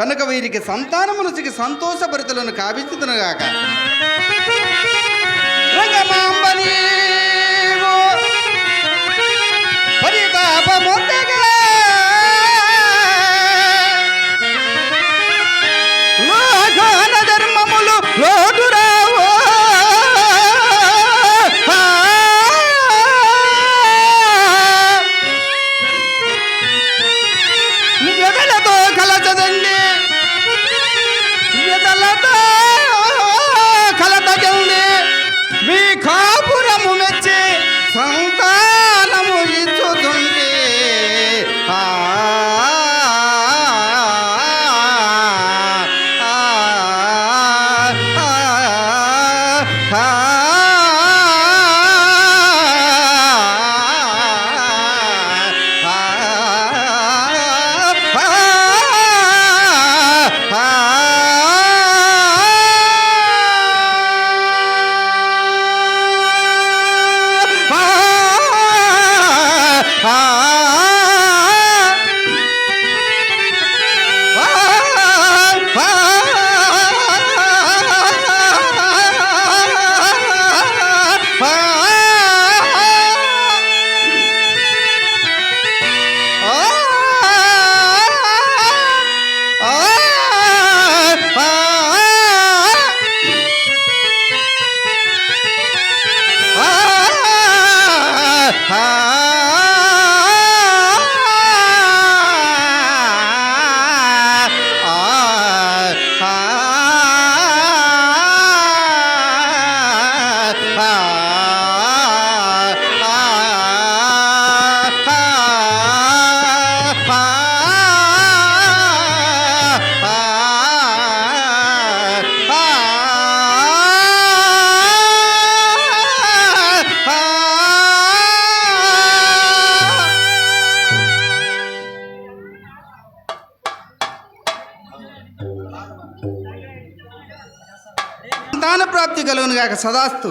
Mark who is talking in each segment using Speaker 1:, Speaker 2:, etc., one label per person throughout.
Speaker 1: కనుక వీరికి సంతానమునసికి సంతోషభరితలను కావించుతునుగాక రంగమాంబనీ గాక సదాస్తు.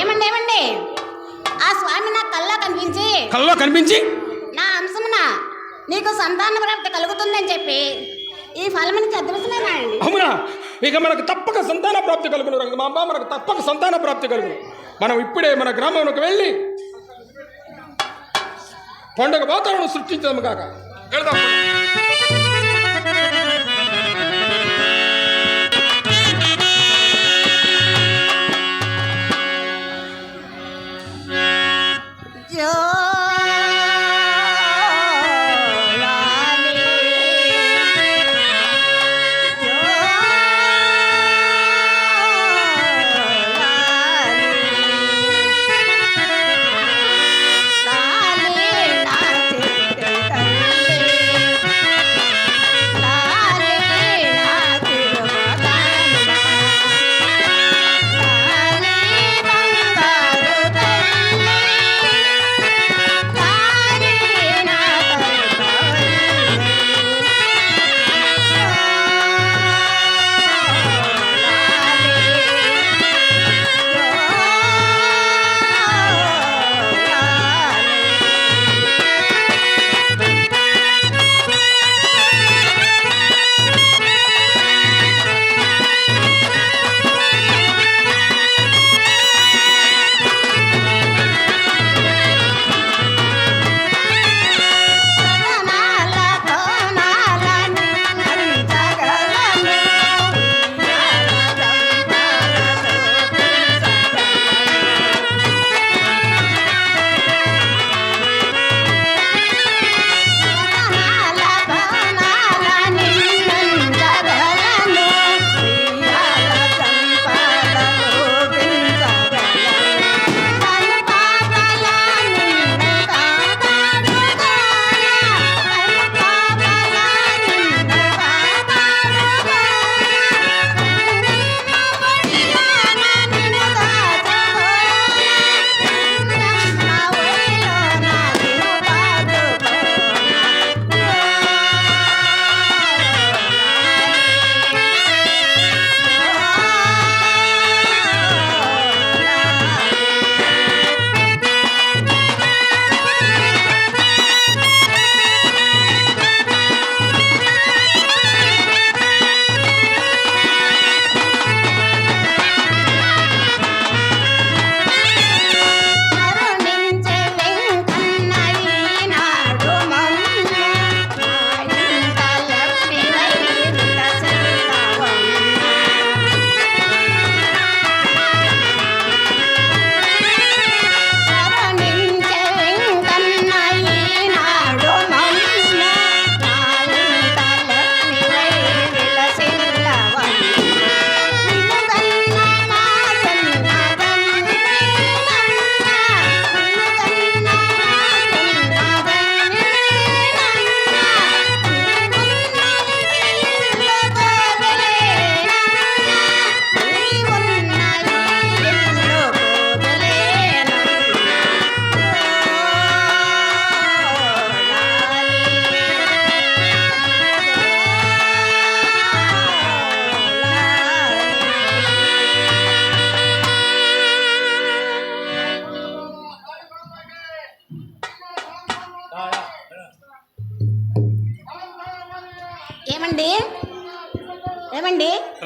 Speaker 2: ఏమండి ఏమండి? ఆ స్వామి నా కల్లా కనిపించి.
Speaker 3: కల్లో కనిపించి?
Speaker 2: నా అంశమున నీకు సంతాన ప్రాప్తి కలుగుతుందని చెప్పి ఈ ఫలముని చదివిస్తున్నానా. అండి
Speaker 3: అవునా? ఇక మనకు తప్పక సంతాన ప్రాప్తి కలుగును రంగమాంబ మనకు తప్పక సంతాన ప్రాప్తి కలుగును మనం ఇప్పుడే మన గ్రామంలోకి వెళ్ళి పండుగ వాతావరణం సృష్టించాము కాక వెళ్దాం
Speaker 2: Yeah.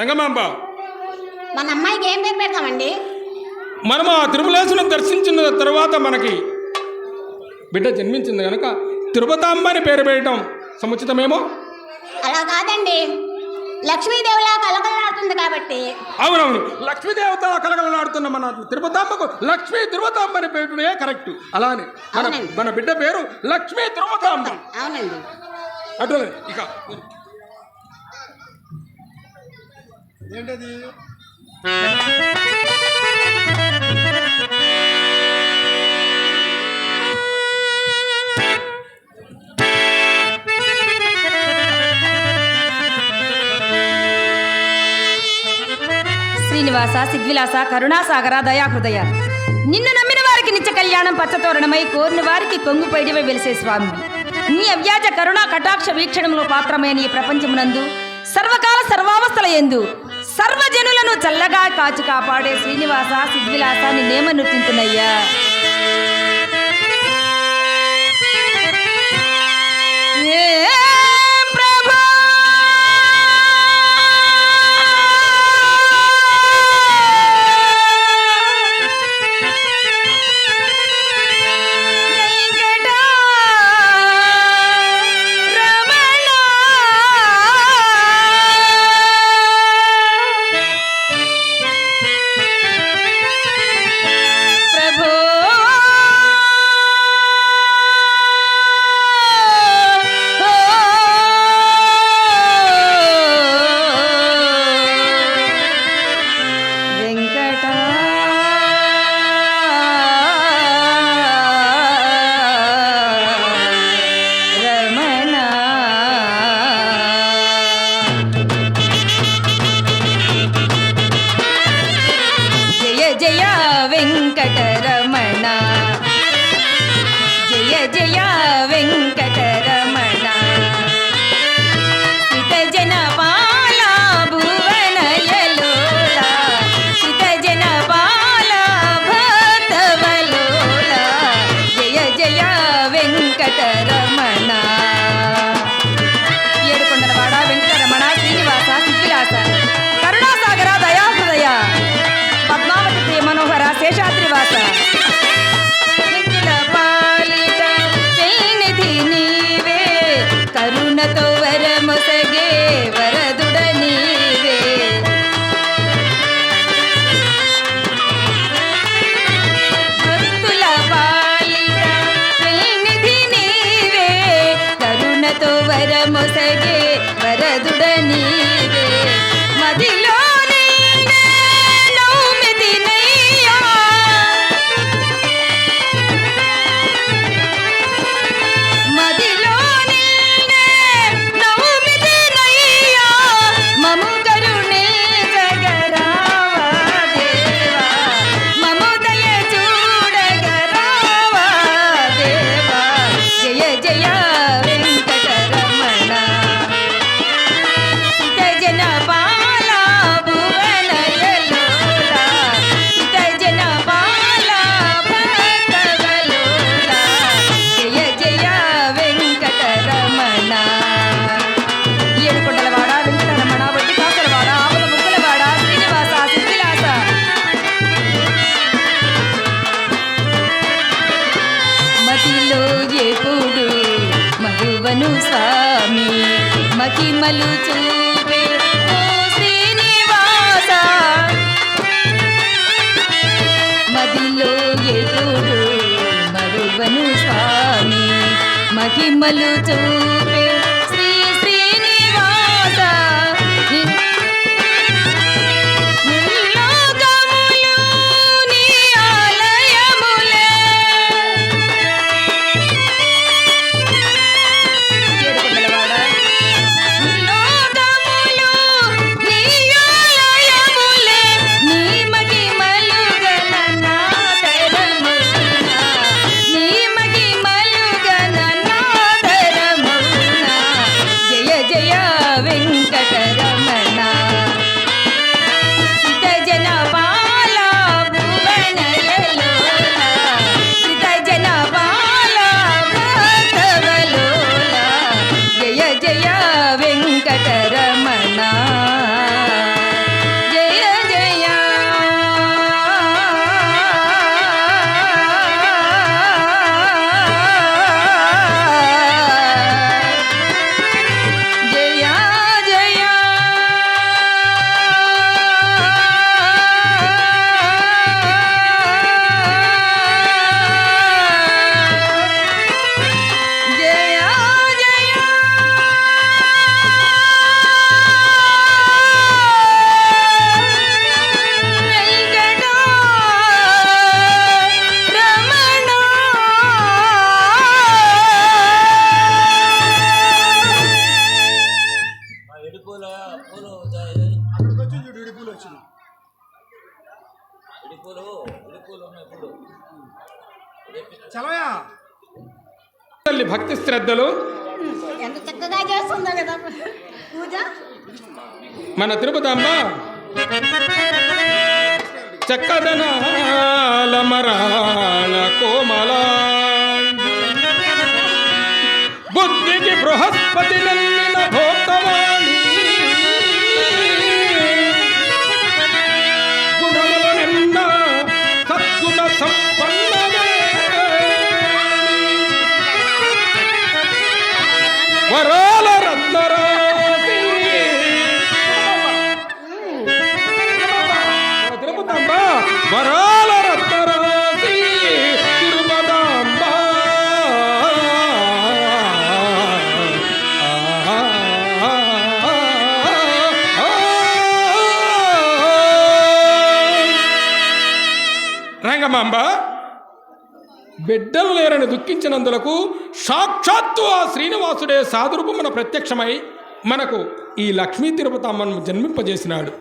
Speaker 3: రంగమాంబ.
Speaker 2: మన అమ్మాయికి ఏం పేరు పెడతామండి?
Speaker 3: మనము ఆ తిరుమలేశ్వరం దర్శించిన తర్వాత మనకి బిడ్డ జన్మించింది కనుక తిరుపతమ్మ అని పేరు పెట్టడం సముచితమేమో?
Speaker 2: అలా కాదండి. లక్ష్మీదేవిలా కలకలాడుతుంది కాబట్టి.
Speaker 3: అవునవును. లక్ష్మీదేవత కలగలలాడుతున్న మన తిరుపతమ్మకు లక్ష్మీ తిరుపతమ్మ అని పెట్టడే కరెక్ట్. అలానే మన. మన బిడ్డ పేరు లక్ష్మీ తిరుపతమ్మ
Speaker 2: అవునండి.
Speaker 3: అటు ఇక
Speaker 1: ఏంటది?
Speaker 4: శ్రీనివాస సిద్విలాస కరుణాసాగర దయాహృదయ. నిన్ను నమ్మిన వారికి నిత్య కళ్యాణం పచ్చతోరణమై కోరిన వారికి కొంగు పైడివై వెలిసే స్వామి. నీ అవ్యాజ కరుణా కటాక్ష వీక్షణంలో పాత్రమైన ఈ ప్రపంచమునందు సర్వకాల సర్వావస్థల ఎందు సర్వజనులను చల్లగా కాచి కాపాడే శ్రీనివాస సిద్విలాస నిన్నేమ నృత్యంతున్నయ్యా ఏ మహిమలు చూపే
Speaker 2: ಶರಣ
Speaker 3: మన బిడ్డలు లేరని దుఃఖించినందులకు సాక్షాత్తు ఆ శ్రీనివాసుడే సాధురూపమున ప్రత్యక్షమై మనకు ఈ లక్ష్మీ తిరుపతమ్మను జన్మింపజేసినాడు.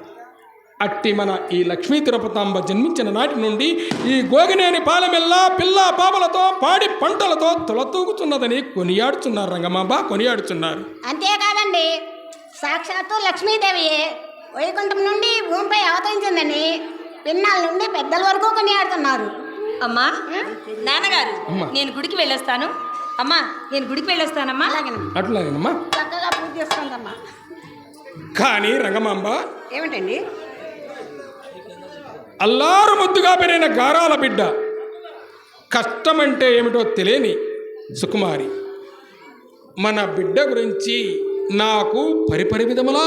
Speaker 3: అట్టి మన ఈ లక్ష్మీ తిరుపతాంబ జన్మించిన నాటి నుండి ఈ గోగినేని పాలమెల్లా పిల్ల పాపలతో పాడి పంటలతో తొలతూగుతున్నదని కొనియాడుచున్నారు రంగమాంబ కొనియాడుచున్నారు.
Speaker 2: అంతేకాదండి సాక్షాత్తు లక్ష్మీదేవి వైకుంఠం నుండి భూమిపై అవతరించిందని పిన్నాల నుండి పెద్దల వరకు కొనియాడుతున్నారు.
Speaker 4: అమ్మా నాన్నగారు
Speaker 3: అమ్మా.
Speaker 4: నేను గుడికి వెళ్ళొస్తాను. అమ్మా నేను గుడికి వెళ్ళొస్తానమ్మా.
Speaker 3: అట్లాగేనమ్మా.
Speaker 2: చక్కగా పూజ చేసుకుందమ్మా.
Speaker 3: కానీ రంగమాంబ
Speaker 2: ఏమిటండి?
Speaker 3: అల్లారు ముద్దుగా పెరిగిన గారాల బిడ్డ. కష్టమంటే ఏమిటో తెలియని సుకుమారి. మన బిడ్డ గురించి నాకు పరిపరి విధములా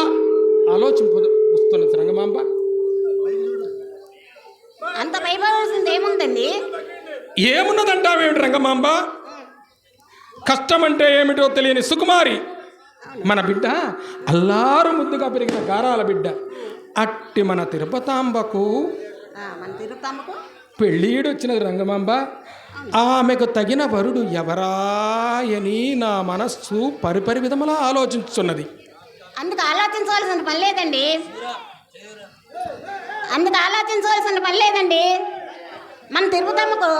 Speaker 3: ఆలోచింపు వస్తున్నది రంగమాంబ.
Speaker 2: భయపడాల్సింది ఏముందండి?
Speaker 3: ఏమున్నదంటావేమిటి రంగమాంబ? కష్టమంటే ఏమిటో తెలియని సుకుమారి. మన బిడ్డ అల్లారు ముద్దుగా పెరిగిన గారాల బిడ్డ. అట్టి మన తిరుపతాంబకు
Speaker 2: మన
Speaker 3: పెళ్ళీడు వచ్చినది రంగమాంబ ఆమెకు తగిన వరుడు ఎవరా అని నా మనస్సు పరిపరి విధములా ఆలోచించుతున్నది
Speaker 2: అందుకు ఆలోచించవలసిన పని లేదండి. అందుకు ఆలోచించవలసిన పని లేదండి. మన తిరుపతమ్మకు?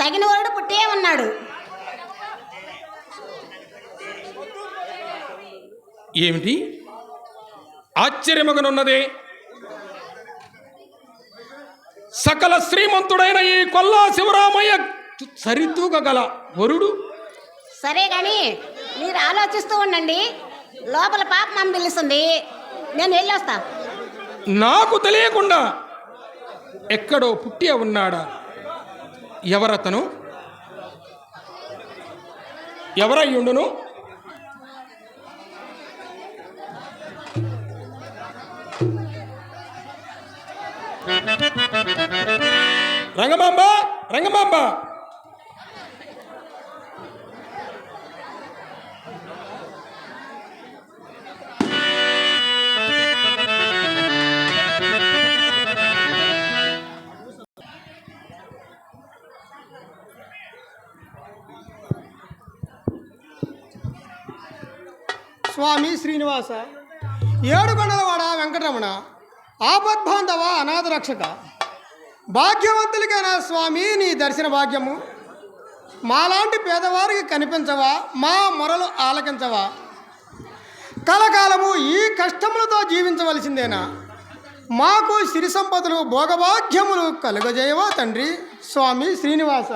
Speaker 2: తగిన వరుడు పుట్టే ఉన్నాడు.
Speaker 3: ఏమిటి? ఆశ్చర్యమగనున్నదే. సకల శ్రీమంతుడైన ఈ కొల్లా శివరామయ్య సరితూగగల వరుడు?
Speaker 2: సరే కానీ మీరు ఆలోచిస్తూ ఉండండి. లోపల పాప మమ్మ పిలుస్తుంది. నేను వెళ్ళొస్తా.
Speaker 3: నాకు తెలియకుండా ఎక్కడో పుట్టి ఉన్నాడా? ఎవరతను? ఎవరయ్యుండును? రంగమాంబ రంగమాంబ!
Speaker 5: శ్రీనివాస ఏడుకొండలవాడ వెంకటరమణ ఆపద్బాంధవ అనాథ రక్షక. భాగ్యవంతులకైనా స్వామి నీ దర్శన భాగ్యము. మాలాంటి పేదవారికి కనిపించవా మా మొరలు ఆలకించవా. కలకాలము ఈ కష్టములతో జీవించవలసిందేనా? మాకు సిరి సంపదలు భోగభాగ్యములు కలుగజేయవా తండ్రి స్వామి శ్రీనివాస.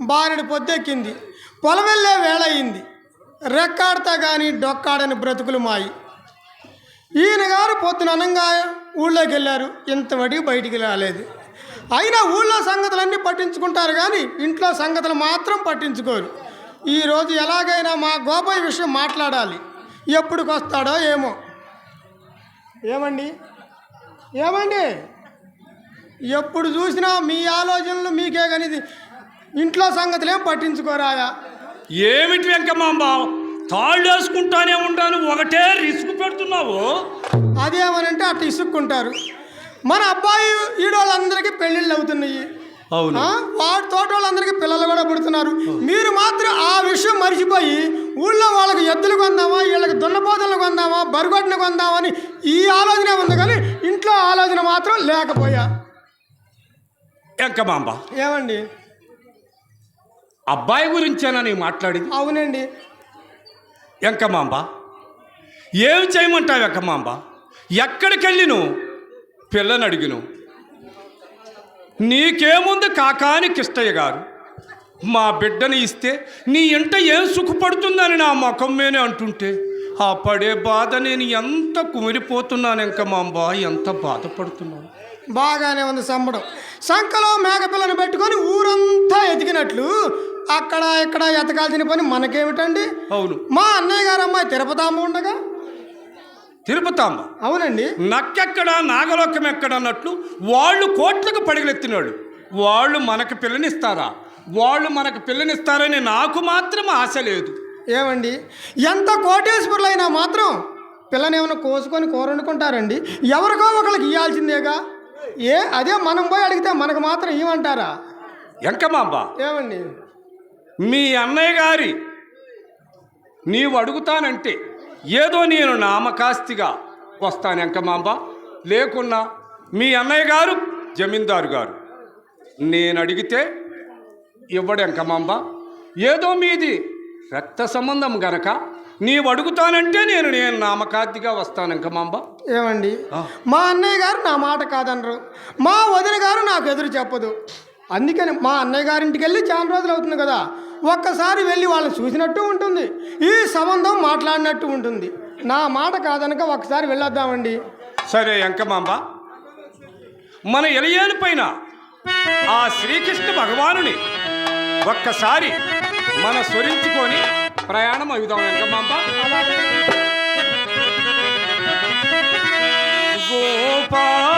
Speaker 5: బారెడు పొద్దెక్కింది పొలవెళ్ళే వేళ అయింది రెక్కాడతా కానీ డొక్కాడని బ్రతుకులు మాయి. ఈయన గారు పొద్దున అనంగా ఊళ్ళోకి వెళ్ళారు. ఇంతవరకు బయటికి రాలేదు. అయినా ఊళ్ళో సంగతులన్నీ పట్టించుకుంటారు కానీ ఇంట్లో సంగతులు మాత్రం పట్టించుకోరు. ఈరోజు ఎలాగైనా మా గోపాయి విషయం మాట్లాడాలి. ఎప్పుడుకి వస్తాడో ఏమో. ఏమండి? ఏమండి? ఎప్పుడు చూసినా మీ ఆలోచనలు మీకే కానీ ఇంట్లో సంగతులు ఏం పట్టించుకోరాయా?
Speaker 6: ఏమిటి వెంకమాంబ తాళ్ళు వేసుకుంటానే ఉంటాను ఒకటే రిస్క్ పెడుతున్నావు?
Speaker 5: అదేమనంటే అట్లా ఇసుక్కుంటారు. మన అబ్బాయి ఈడోళ్ళందరికీ పెళ్ళిళ్ళు అవుతున్నాయి.
Speaker 6: అవును?
Speaker 5: వాడి తోట వాళ్ళందరికీ పిల్లలు కూడా పుడుతున్నారు. మీరు మాత్రం ఆ విషయం మర్చిపోయి ఊళ్ళో వాళ్ళకి ఎద్దులు కొందామా వీళ్ళకి దున్నపోతలు కొందామా బరుగొడ్డను కొందామా అని ఈ ఆలోచన ఉంది కానీ ఇంట్లో ఆలోచన మాత్రం లేకపోయా.
Speaker 6: ఎంకమాంబ
Speaker 5: ఏమండి?
Speaker 6: అబ్బాయి గురించేనా నీ మాట్లాడింది.
Speaker 5: అవునండి.
Speaker 6: ఎంకమాంబ? ఏం చేయమంటావు ఎంకమాంబ? ఎక్కడికి వెళ్ళిను పిల్లని అడిగిను నీకేముంది కాకాని కిష్టయ్య గారు? మా బిడ్డని ఇస్తే నీ ఇంట ఏం సుఖపడుతుందని నా ముఖం మీనే అంటుంటే ఆ పడే బాధ నేను ఎంత కుమిరిపోతున్నాను ఎంకమాంబ? ఎంత బాధపడుతున్నాను?
Speaker 5: బాగానే ఉంది సంబడం. సంకలో మేకపిల్లని పెట్టుకొని ఊరంతా ఎతికినట్లు అక్కడ ఇక్కడ ఎతకాల్సిన పని మనకేమిటండి?
Speaker 6: అవును.
Speaker 5: మా అన్నయ్య గారు అమ్మాయి తిరుపతమ్మ ఉండగా?
Speaker 6: తిరుపతమ్మ
Speaker 5: అవునండి.
Speaker 6: నక్కెక్కడ నాగలోకం ఎక్కడ అన్నట్లు వాళ్ళు కోట్లకు పడిగలెత్తినాడు. వాళ్ళు మనకు పిల్లనిస్తారా? వాళ్ళు మనకు పిల్లనిస్తారని నాకు మాత్రం ఆశ లేదు.
Speaker 5: ఏమండి? ఎంత కోటేశ్వరులైనా మాత్రం పిల్లనేమైనా కోసుకొని కూర వండుకుంటారండి? ఎవరికో ఒకరికి ఇవ్వాల్సిందేగా ఏ అదే మనం పోయి అడిగితే మనకు మాత్రం ఇవ్వమంటారా
Speaker 6: ఎంకమాంబ?
Speaker 5: ఏమండి?
Speaker 6: మీ అన్నయ్య గారి నీవు అడుగుతానంటే ఏదో నేను నామకాస్తిగా వస్తాను ఎంకమాంబ లేకున్నా మీ అన్నయ్య గారు జమీందారు గారు. నేను అడిగితే ఇవ్వడు ఎంకమాంబ ఏదో మీది రక్త సంబంధం గనక నీవు అడుగుతానంటే నేను నేను నామకాస్తిగా వస్తాను ఎంకమాంబ
Speaker 5: ఏమండి? మా అన్నయ్య గారు నా మాట కాదనరు. మా వదిన గారు నాకు ఎదురు చెప్పదు. అందుకని మా అన్నయ్య గారింటికి వెళ్ళి చాలా రోజులు అవుతుంది కదా. ఒక్కసారి వెళ్ళి వాళ్ళని చూసినట్టు ఉంటుంది. ఈ సంబంధం మాట్లాడినట్టు ఉంటుంది. నా మాట కాదనక ఒకసారి వెళ్ళొద్దామండి.
Speaker 6: సరే ఎంకమాంబ. మన ఎలియేలు పైన ఆ శ్రీకృష్ణ భగవానుని ఒక్కసారి మన స్వరించుకొని ప్రయాణం అవుదాం ఎంకమాంబ. గోపాల